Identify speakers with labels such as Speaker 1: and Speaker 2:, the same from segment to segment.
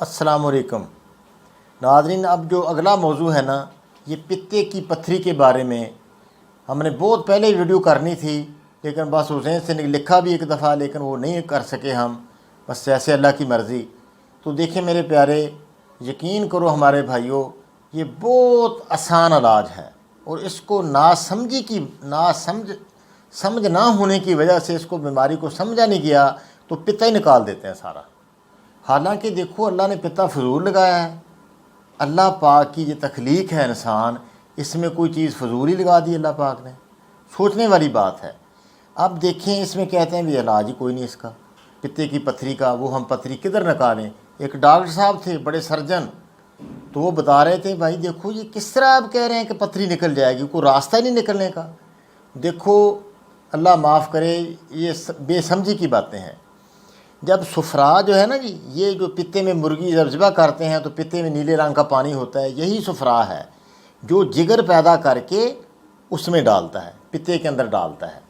Speaker 1: السلام علیکم۔ ناظرین، اب جو اگلا موضوع ہے نا، یہ پتے کی پتھری کے بارے میں۔ ہم نے بہت پہلے ویڈیو کرنی تھی، لیکن بس حسین سے لکھا بھی ایک دفعہ، لیکن وہ نہیں کر سکے ہم۔ بس جیسے اللہ کی مرضی۔ تو دیکھیں میرے پیارے، یقین کرو ہمارے بھائیوں یہ بہت آسان علاج ہے۔ اور اس کو ناسمجھی کی، ناسمجھ، سمجھ نہ ہونے کی وجہ سے اس کو بیماری کو سمجھا نہیں گیا، تو پتا ہی نکال دیتے ہیں سارا۔ حالانکہ دیکھو، اللہ نے پتا فضول لگایا ہے۔ اللہ پاک کی یہ تخلیق ہے انسان، اس میں کوئی چیز فضول ہی لگا دی اللہ پاک نے۔ سوچنے والی بات ہے۔ اب دیکھیں، اس میں کہتے ہیں بھی علاج ہی کوئی نہیں اس کا۔ پتے کی پتھری کا، وہ ہم پتھری کدھر نکالیں؟ ایک ڈاکٹر صاحب تھے، بڑے سرجن۔ تو وہ بتا رہے تھے، بھائی دیکھو، یہ کس طرح آپ کہہ رہے ہیں کہ پتھری نکل جائے گی؟ کوئی راستہ ہی نہیں نکلنے کا۔ دیکھو، اللہ معاف کرے، یہ بے سمجھی کی باتیں ہیں۔ جب سفرا جو ہے نا جی یہ جو پتے میں مرغی جب ذبح کرتے ہیں تو پتے میں نیلے رنگ کا پانی ہوتا ہے، یہی سفرا ہے۔ جو جگر پیدا کر کے اس میں ڈالتا ہے، پتے کے اندر ڈالتا ہے۔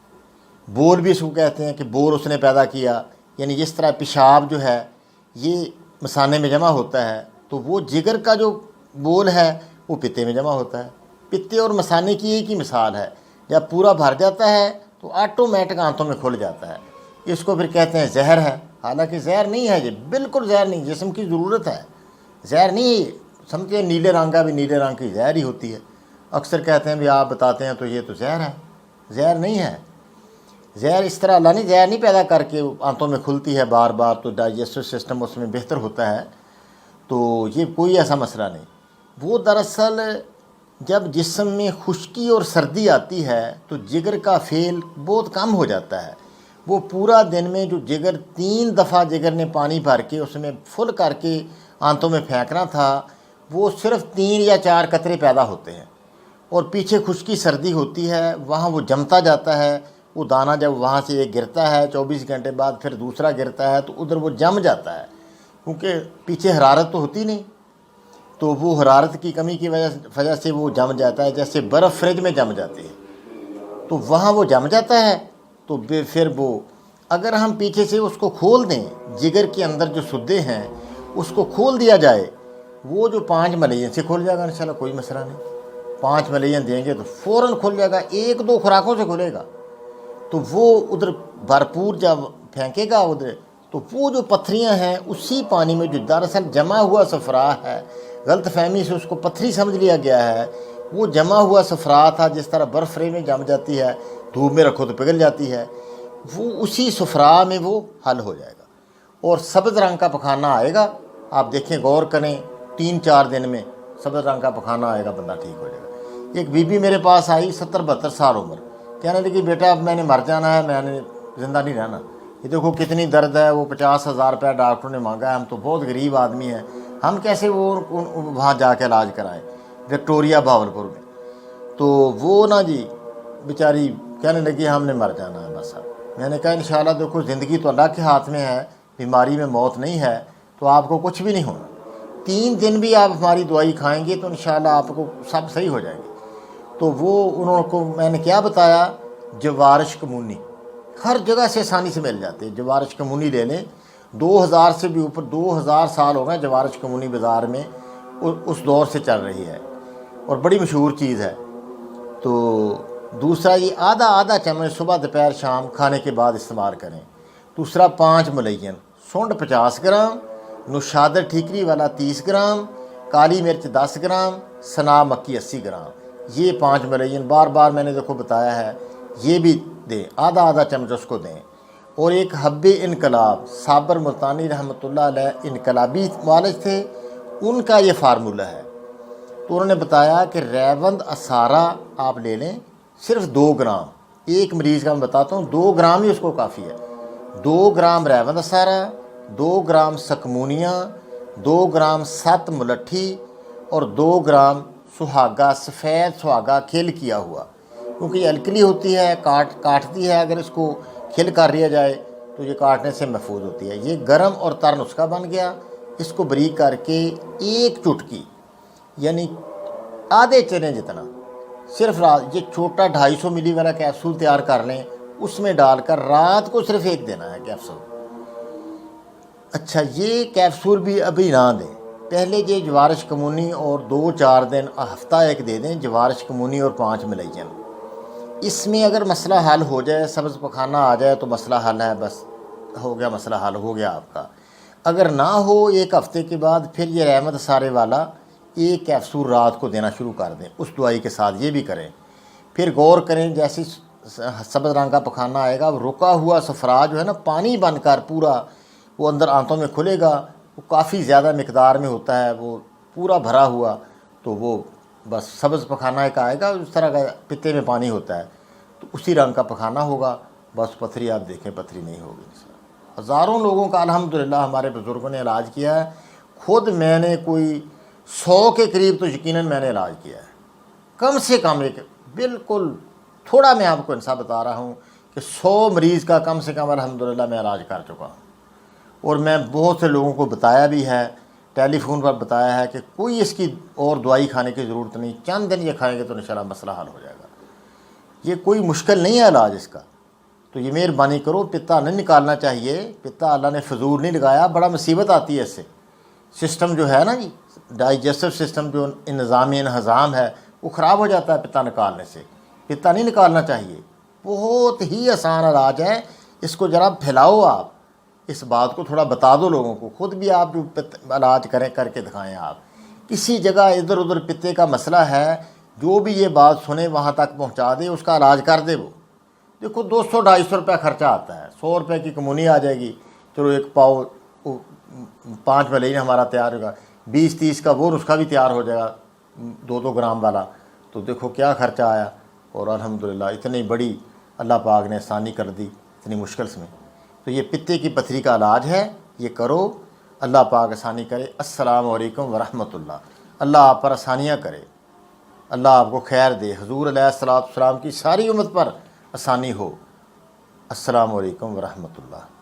Speaker 1: بول بھی اس کو کہتے ہیں کہ بول اس نے پیدا کیا۔ یعنی جس طرح پیشاب جو ہے، یہ مسانے میں جمع ہوتا ہے، تو وہ جگر کا جو بول ہے، وہ پتے میں جمع ہوتا ہے۔ پتے اور مسانے کی ایک ہی مثال ہے۔ جب پورا بھر جاتا ہے تو آٹومیٹک آنتوں میں کھل جاتا ہے۔ اس کو پھر کہتے ہیں زہر ہے۔ حالانکہ زہر نہیں ہے یہ بالکل زہر نہیں، جسم کی ضرورت ہے۔ زہر نہیں سمجھے نیلے رنگ کا بھی نیلے رنگ کی زہر ہی ہوتی ہے۔ اکثر کہتے ہیں بھی آپ بتاتے ہیں تو یہ تو زہر ہے۔ زہر نہیں ہے۔ زہر اس طرح اللہ نہیں، زہر نہیں پیدا کر کے آنتوں میں کھلتی ہے، بار بار تو ڈائجسٹو سسٹم اس میں بہتر ہوتا ہے۔ تو یہ کوئی ایسا مسئلہ نہیں۔ وہ دراصل جب جسم میں خشکی اور سردی آتی ہے تو جگر کا فیل بہت کم ہو جاتا ہے۔ وہ پورا دن میں جو جگر تین دفعہ جگر نے پانی بھر کے اس میں فل کر کے آنتوں میں پھینکنا تھا، وہ صرف تین یا چار قطرے پیدا ہوتے ہیں۔ اور پیچھے خشکی سردی ہوتی ہے، وہاں وہ جمتا جاتا ہے، وہ دانہ جب وہاں سے ایک گرتا ہے، چوبیس گھنٹے بعد پھر دوسرا گرتا ہے، تو ادھر وہ جم جاتا ہے۔ کیونکہ پیچھے حرارت تو ہوتی نہیں، تو وہ حرارت کی کمی کی وجہ وجہ سے وہ جم جاتا ہے، جیسے برف فریج میں جم جاتی ہے۔ تو وہاں وہ جم جاتا ہے تو بے پھر وہ اگر ہم پیچھے سے اس کو کھول دیں، جگر کے اندر جو سدے ہیں، اس کو کھول دیا جائے، وہ جو پانچ ملین سے کھول جائے گا انشاءاللہ، کوئی مسئلہ نہیں۔ پانچ ملین دیں گے تو فوراً کھل جائے گا، ایک دو خوراکوں سے کھلے گا۔ تو وہ ادھر بھرپور جب پھینکے گا ادھر، تو وہ جو پتھریاں ہیں، اسی پانی میں جو دراصل جمع ہوا سفرا ہے، غلط فہمی سے اس کو پتھری سمجھ لیا گیا ہے، وہ جمع ہوا سفرا تھا، جس طرح برف رے میں جم جاتی ہے دھوپ میں رکھو تو پگھل جاتی ہے، وہ اسی سفرا میں وہ حل ہو جائے گا۔ اور سبز رنگ کا پخانہ آئے گا۔ آپ دیکھیں، غور کریں، تین چار دن میں سبز رنگ کا پخانہ آئے گا، بندہ ٹھیک ہو جائے گا۔ ایک بی بی میرے پاس آئی، ستر بہتر سال عمر۔ کہنے لگی، بیٹا، اب میں نے مر جانا ہے، میں نے زندہ نہیں رہنا۔ یہ دیکھو کتنی درد ہے، وہ پچاس ہزار روپیہ ڈاکٹر نے مانگا ہے، ہم تو بہت غریب آدمی ہیں۔ ہم کیسے وہ وہاں جا کے علاج کرائیں؟ وکٹوریا بھاولپور میں۔ تو وہ نا جی بیچاری کہنے لگی، ہم نے مر جانا ہے، بس اب۔ میں نے کہا، انشاءاللہ دیکھو، زندگی تو اللہ کے ہاتھ میں ہے، بیماری میں موت نہیں ہے، تو آپ کو کچھ بھی نہیں ہونا۔ تین دن بھی آپ ہماری دوائی کھائیں گے تو انشاءاللہ آپ کو سب صحیح ہو جائیں گے تو وہ، انہوں کو میں نے کیا بتایا؟ جوارش کمونی۔ ہر جگہ سے آسانی سے مل جاتے ہیں جوارش کمونی لے لیں۔ دو ہزار سے بھی اوپر، دو ہزار سال ہو گئے جوارش کمونی بازار میں اس دور سے چل رہی ہے۔ اور بڑی مشہور چیز ہے۔ تو دوسرا یہ آدھا آدھا چمچ صبح دوپہر شام کھانے کے بعد استعمال کریں۔ دوسرا پانچ ملین، سونڈ پچاس گرام نشادر ٹھیکری والا تیس گرام، کالی مرچ دس گرام، سنا مکی اسی گرام۔ یہ پانچ ملین بار بار میں نے دیکھو بتایا ہے، یہ بھی دیں، آدھا آدھا چمچ اس کو دیں۔ اور ایک حب انقلاب، صابر ملتانی رحمۃ اللہ علیہ انقلابی والد تھے، ان کا یہ فارمولہ ہے۔ تو انہوں نے بتایا کہ ریوند اسارہ آپ لے لیں۔ صرف دو گرام. ایک مریض کا میں بتاتا ہوں، دو گرام ہی اس کو کافی ہے. دو گرام ریوند اسارہ دو گرام سکمونیاں دو گرام ست ملٹھی اور دو گرام سہاگا، سفید سہاگا کھل کیا ہوا. کیونکہ یہ الکلی ہوتی ہے، کاٹ، کاٹتی ہے، اگر اس کو کھل کر لیا جائے تو یہ کاٹنے سے محفوظ ہوتی ہے. یہ گرم اور تر نسخہ بن گیا. اس کو بریک کر کے ایک چٹکی یعنی آدھے چنے جتنا صرف رات یہ چھوٹا ڈھائی سو ملی والا کیپسول تیار کر لیں، اس میں ڈال کر رات کو صرف ایک دینا ہے کیپسول اچھا یہ کیپسول بھی ابھی نہ دیں۔ پہلے یہ جوارش کمونی اور دو چار دن ہفتہ ایک دے دیں، جوارش کمونی اور پانچ ملائین اس میں اگر مسئلہ حل ہو جائے، سبز پخانہ آ جائے تو مسئلہ حل ہے، بس ہو گیا، مسئلہ حل ہو گیا آپ کا۔ اگر نہ ہو، ایک ہفتے کے بعد پھر یہ رحمت سارے والا ایک کیپسول رات کو دینا شروع کر دیں۔ اس دوائی کے ساتھ یہ بھی کریں۔ پھر غور کریں جیسی سبز رنگ کا پخانہ آئے گا رکا ہوا سفرا جو ہے نا، پانی بن کر پورا وہ اندر آنتوں میں کھلے گا۔ وہ کافی زیادہ مقدار میں ہوتا ہے، وہ پورا بھرا ہوا تو وہ بس سبز پخانہ ایک آئے گا۔ اس طرح کا پتے میں پانی ہوتا ہے۔ تو اسی رنگ کا پخانہ ہوگا۔ بس پتھری آپ دیکھیں، پتھری نہیں ہوگی۔ ہزاروں لوگوں کا الحمدللہ ہمارے بزرگوں نے علاج کیا ہے۔ خود میں نے کوئی سو کے قریب تو یقیناً میں نے علاج کیا ہے۔ کم سے کم ایک بالکل تھوڑا میں آپ کو انصاف بتا رہا ہوں کہ سو مریض کا کم سے کم الحمدللہ میں علاج کر چکا ہوں۔ اور میں بہت سے لوگوں کو بتایا بھی ہے، ٹیلی فون پر بتایا ہے کہ کوئی اس کی اور دوائی کھانے کی ضرورت نہیں، چند دن یہ کھائیں گے تو انشاءاللہ مسئلہ حل ہو جائے گا۔ یہ کوئی مشکل نہیں ہے علاج اس کا۔ تو یہ مہربانی کرو، پتا نہیں نکالنا چاہیے، پتا اللہ نے فضول نہیں لگایا، بڑا مصیبت آتی ہے اس سے۔ سسٹم جو ہے نا جی ڈائجسٹو سسٹم جو نظامی انہضام ہے، وہ خراب ہو جاتا ہے پتا نکالنے سے۔ پتا نہیں نکالنا چاہیے۔ بہت ہی آسان علاج ہے۔ اس کو ذرا پھیلاؤ آپ۔ اس بات کو تھوڑا بتا دو لوگوں کو۔ خود بھی آپ جو علاج کریں، کر کے دکھائیں آپ۔ کسی جگہ ادھر ادھر پتے کا مسئلہ ہے، جو بھی یہ بات سنے وہاں تک پہنچا دے، اس کا علاج کر دے وہ۔ دیکھو، دو سو، ڈھائی سو روپیہ خرچہ آتا ہے۔ سو روپے کی کمونی آ جائے گی۔ چلو، ایک پاؤ پانچ ملین ہمارا تیار ہوگا۔ بیس، تیس کا وہ نسخہ بھی تیار ہو جائے گا۔ دو دو گرام والا۔ تو دیکھو کیا خرچہ آیا۔ اور الحمدللہ، اتنی بڑی اللہ پاک نے آسانی کر دی اتنی مشکل میں تو یہ پتے کی پتھری کا علاج ہے۔ یہ کرو۔ اللہ پاک آسانی کرے۔ السلام علیکم ورحمۃ اللہ اللہ آپ پر آسانیاں کرے۔ اللہ آپ کو خیر دے۔ حضور علیہ السلام السلام کی ساری امت پر آسانی ہو۔ السلام علیکم ورحمۃ اللہ